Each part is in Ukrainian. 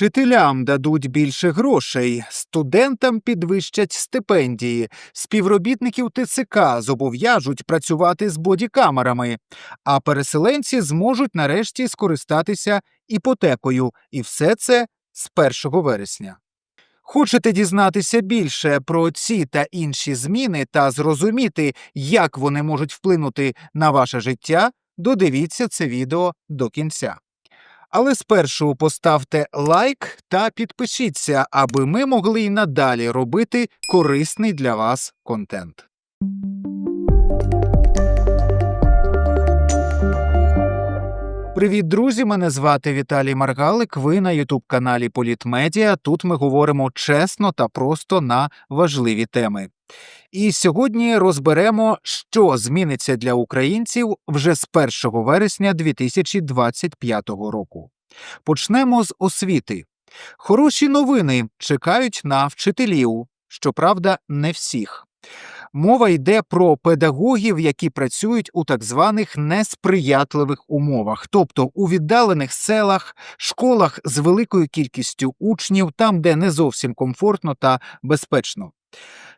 Вчителям дадуть більше грошей, студентам підвищать стипендії, співробітників ТЦК зобов'яжуть працювати з бодікамерами, а переселенці зможуть нарешті скористатися іпотекою, і все це з 1 вересня. Хочете дізнатися більше про ці та інші зміни та зрозуміти, як вони можуть вплинути на ваше життя? Додивіться це відео до кінця. Але спершу поставте лайк та підпишіться, аби ми могли й надалі робити корисний для вас контент. Привіт, друзі! Мене звати Віталій Маргалик. Ви на Ютуб каналі Політмедіа. Тут ми говоримо чесно та просто на важливі теми. І сьогодні розберемо, що зміниться для українців вже з 1 вересня 2025 року. Почнемо з освіти. Хороші новини чекають на вчителів, щоправда, не всіх. Мова йде про педагогів, які працюють у так званих несприятливих умовах, тобто у віддалених селах, школах з великою кількістю учнів, там, де не зовсім комфортно та безпечно.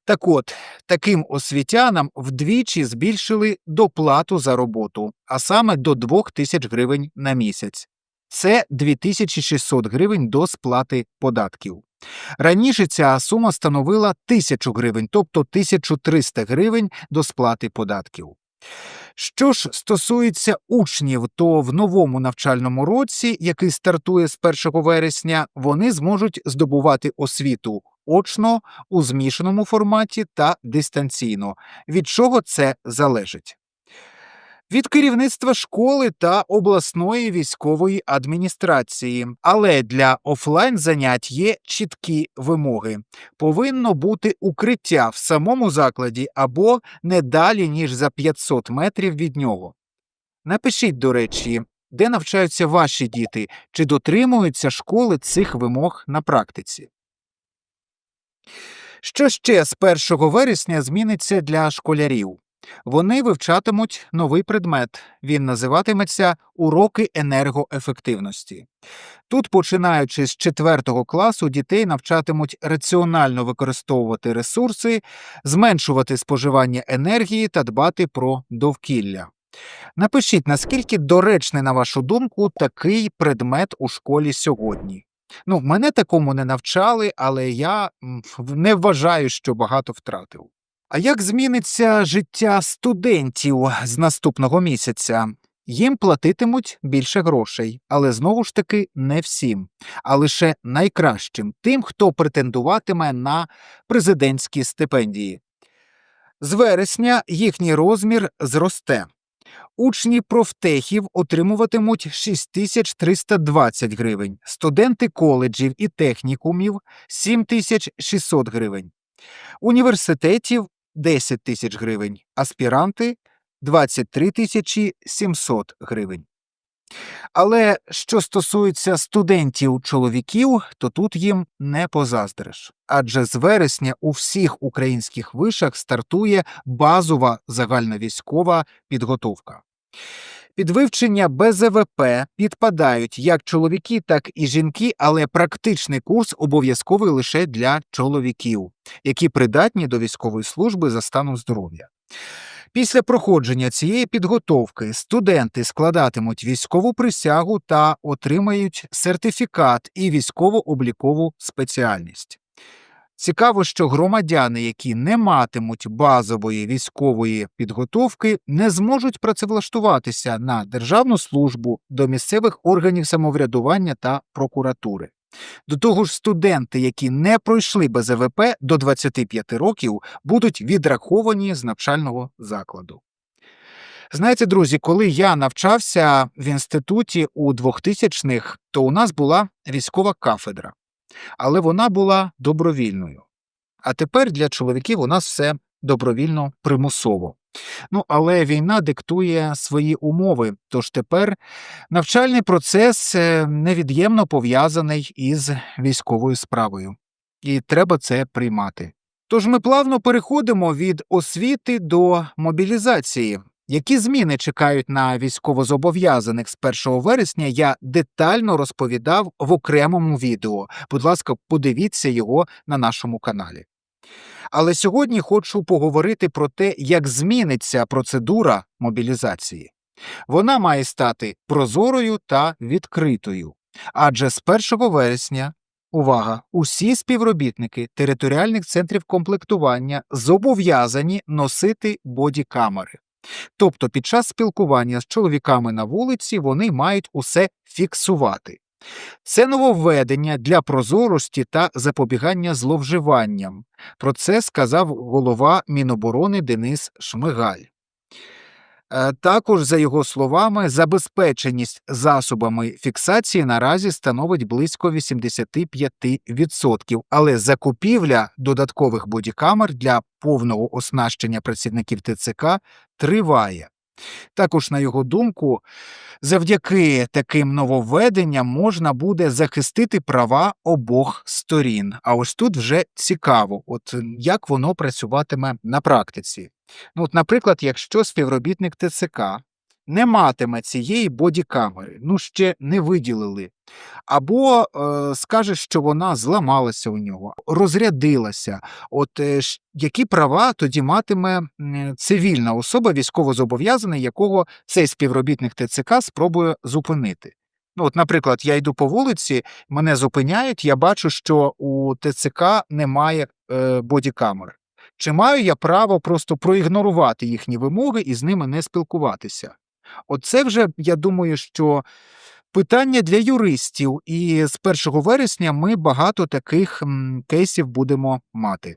Так от, таким освітянам вдвічі збільшили доплату за роботу, а саме до 2 тисяч гривень на місяць. Це 2600 гривень до сплати податків. Раніше ця сума становила 1000 гривень, тобто 1300 гривень до сплати податків. Що ж стосується учнів, то в новому навчальному році, який стартує з 1 вересня, вони зможуть здобувати освіту очно у змішаному форматі та дистанційно. Від чого це залежить? від керівництва школи та обласної військової адміністрації. Але для офлайн занять є чіткі вимоги. Повинно бути укриття в самому закладі або не далі, ніж за 500 метрів від нього. Напишіть, до речі, де навчаються ваші діти, чи дотримуються школи цих вимог на практиці. Що ще з 1 вересня зміниться для школярів? Вони вивчатимуть новий предмет. Він називатиметься Уроки енергоефективності. Тут, починаючи з 4 класу, дітей навчатимуть раціонально використовувати ресурси, зменшувати споживання енергії та дбати про довкілля. Напишіть, наскільки доречний, на вашу думку, такий предмет у школі сьогодні. Ну, мене такому не навчали, але я не вважаю, що багато втратив. А як зміниться життя студентів з наступного місяця? Їм платитимуть більше грошей, але знову ж таки не всім, а лише найкращим тим, хто претендуватиме на президентські стипендії. З вересня їхній розмір зросте. Учні профтехів отримуватимуть 6320 гривень, студенти коледжів і технікумів 7600 гривень, університетів 10 тисяч гривень, аспіранти 23 тисячі 700 гривень. Але що стосується студентів чоловіків, то тут їм не позаздриш. Адже з вересня у всіх українських вишах стартує базова загальновійськова підготовка. Під вивчення БЗВП підпадають як чоловіки, так і жінки, але практичний курс обов'язковий лише для чоловіків, які придатні до військової служби за станом здоров'я. Після проходження цієї підготовки студенти складатимуть військову присягу та отримають сертифікат і військово-облікову спеціальність. Цікаво, що громадяни, які не матимуть базової військової підготовки, не зможуть працевлаштуватися на державну службу до місцевих органів самоврядування та прокуратури. До того ж, студенти, які не пройшли БЗВП до 25 років, будуть відраховані з навчального закладу. Знаєте, друзі, коли я навчався в інституті у 2000-х, то у нас була військова кафедра але вона була добровільною. А тепер для чоловіків у нас все добровільно примусово. Ну, але війна диктує свої умови, тож тепер навчальний процес е, невід'ємно пов'язаний із військовою справою, і треба це приймати. Тож ми плавно переходимо від освіти до мобілізації. Які зміни чекають на військовозобов'язаних з 1 вересня, я детально розповідав в окремому відео. Будь ласка, подивіться його на нашому каналі. Але сьогодні хочу поговорити про те, як зміниться процедура мобілізації. Вона має стати прозорою та відкритою. Адже з 1 вересня, увага, усі співробітники територіальних центрів комплектування зобов'язані носити бодікамери. Тобто під час спілкування з чоловіками на вулиці вони мають усе фіксувати. Це нововведення для прозорості та запобігання зловживанням. Про це сказав голова Міноборони Денис Шмигаль. Е, Також, за його словами, забезпеченість засобами фіксації наразі становить близько 85%, але закупівля додаткових бодікамер для повного оснащення працівників ТЦК триває. Також, на його думку, завдяки таким нововведенням можна буде захистити права обох сторін. А ось тут вже цікаво, от як воно працюватиме на практиці. Ну, от, наприклад, якщо співробітник ТЦК не матиме цієї бодікамери, ну ще не виділили, або е, скаже, що вона зламалася у нього, розрядилася. От е, які права тоді матиме цивільна особа, військовозобов'язаний, якого цей співробітник ТЦК спробує зупинити? Ну, от, наприклад, я йду по вулиці, мене зупиняють, я бачу, що у ТЦК немає е, бодікамер. Чи маю я право просто проігнорувати їхні вимоги і з ними не спілкуватися? Оце вже, я думаю, що питання для юристів, і з 1 вересня ми багато таких кейсів будемо мати.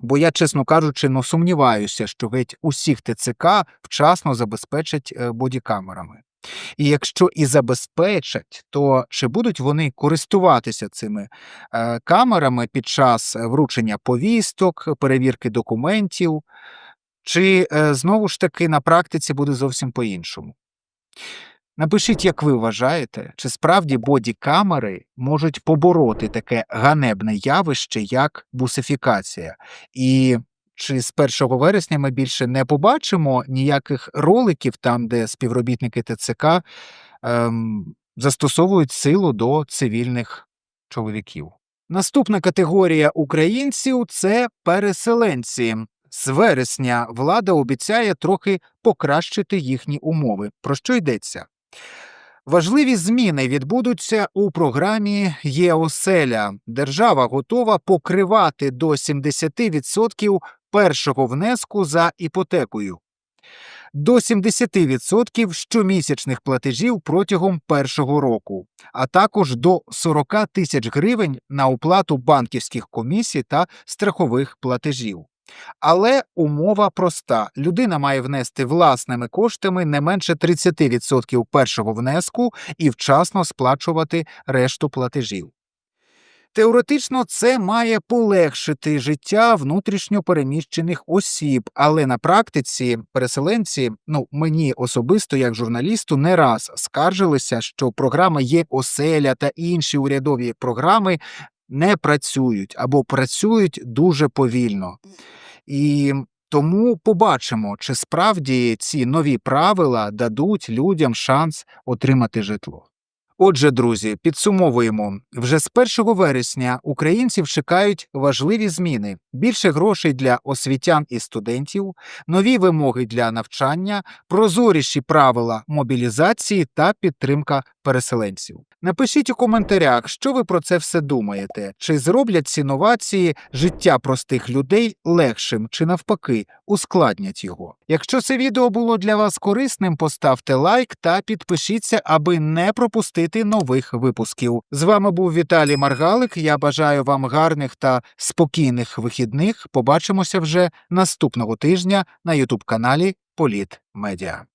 Бо я, чесно кажучи, ну сумніваюся, що геть усіх ТЦК вчасно забезпечать е, бодікамерами. І якщо і забезпечать, то чи будуть вони користуватися цими е, камерами під час е, вручення повісток, перевірки документів, чи е, знову ж таки на практиці буде зовсім по-іншому? Напишіть, як ви вважаєте, чи справді бодікамери можуть побороти таке ганебне явище, як бусифікація, і чи з 1 вересня ми більше не побачимо ніяких роликів там, де співробітники ТЦК ем, застосовують силу до цивільних чоловіків? Наступна категорія українців це переселенці. З вересня влада обіцяє трохи покращити їхні умови. Про що йдеться? Важливі зміни відбудуться у програмі ЄОСЕЛЯ. Держава готова покривати до 70% першого внеску за іпотекою. До 70% щомісячних платежів протягом першого року, а також до 40 тисяч гривень на оплату банківських комісій та страхових платежів. Але умова проста: людина має внести власними коштами не менше 30% першого внеску і вчасно сплачувати решту платежів. Теоретично це має полегшити життя внутрішньо переміщених осіб, але на практиці переселенці, ну мені особисто, як журналісту, не раз скаржилися, що програми є оселя та інші урядові програми не працюють або працюють дуже повільно. І тому побачимо, чи справді ці нові правила дадуть людям шанс отримати житло. Отже, друзі, підсумовуємо вже з 1 вересня українців чекають важливі зміни: більше грошей для освітян і студентів, нові вимоги для навчання, прозоріші правила мобілізації та підтримка переселенців. Напишіть у коментарях, що ви про це все думаєте, чи зроблять ці новації життя простих людей легшим, чи навпаки ускладнять його. Якщо це відео було для вас корисним, поставте лайк та підпишіться, аби не пропустити нових випусків. З вами був Віталій Маргалик. Я бажаю вам гарних та спокійних вихідних. Побачимося вже наступного тижня на ютуб каналі Політ Медіа.